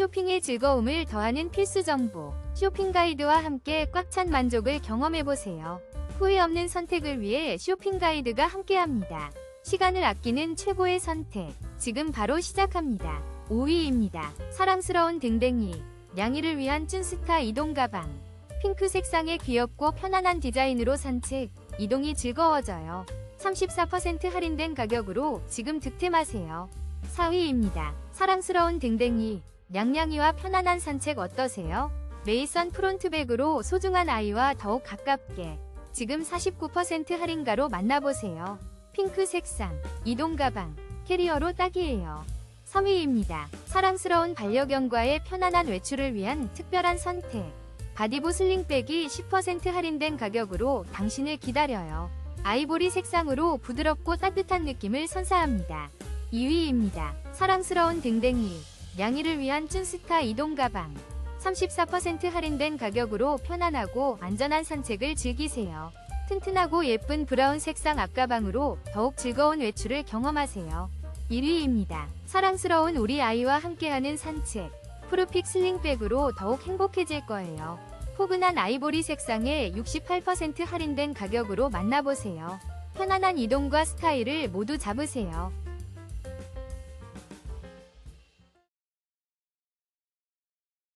쇼핑의 즐거움을 더하는 필수 정보. 쇼핑 가이드와 함께 꽉 찬 만족을 경험해보세요. 후회 없는 선택을 위해 쇼핑 가이드가 함께합니다. 시간을 아끼는 최고의 선택. 지금 바로 시작합니다. 5위입니다. 사랑스러운 댕댕이. 냥이를 위한 쭌스타 이동 가방. 핑크 색상의 귀엽고 편안한 디자인으로 산책. 이동이 즐거워져요. 34% 할인된 가격으로 지금 득템하세요. 4위입니다. 사랑스러운 댕댕이. 냥냥이와 편안한 산책 어떠세요? 메이선 프론트백으로 소중한 아이와 더욱 가깝게. 지금 49% 할인가로 만나보세요. 핑크 색상, 이동 가방, 캐리어로 딱이에요. 3위입니다. 사랑스러운 반려견과의 편안한 외출을 위한 특별한 선택. 바디보 슬링백이 10% 할인된 가격으로 당신을 기다려요. 아이보리 색상으로 부드럽고 따뜻한 느낌을 선사합니다. 2위입니다. 사랑스러운 댕댕이. 양이를 위한 쭌스타 이동 가방. 34% 할인된 가격으로 편안하고 안전한 산책을 즐기세요. 튼튼하고 예쁜 브라운 색상 앞가방으로 더욱 즐거운 외출을 경험하세요. 1위입니다. 사랑스러운 우리 아이와 함께하는 산책. 프루픽 슬링백으로 더욱 행복해질 거예요. 포근한 아이보리 색상에 68% 할인된 가격으로 만나보세요. 편안한 이동과 스타일을 모두 잡으세요.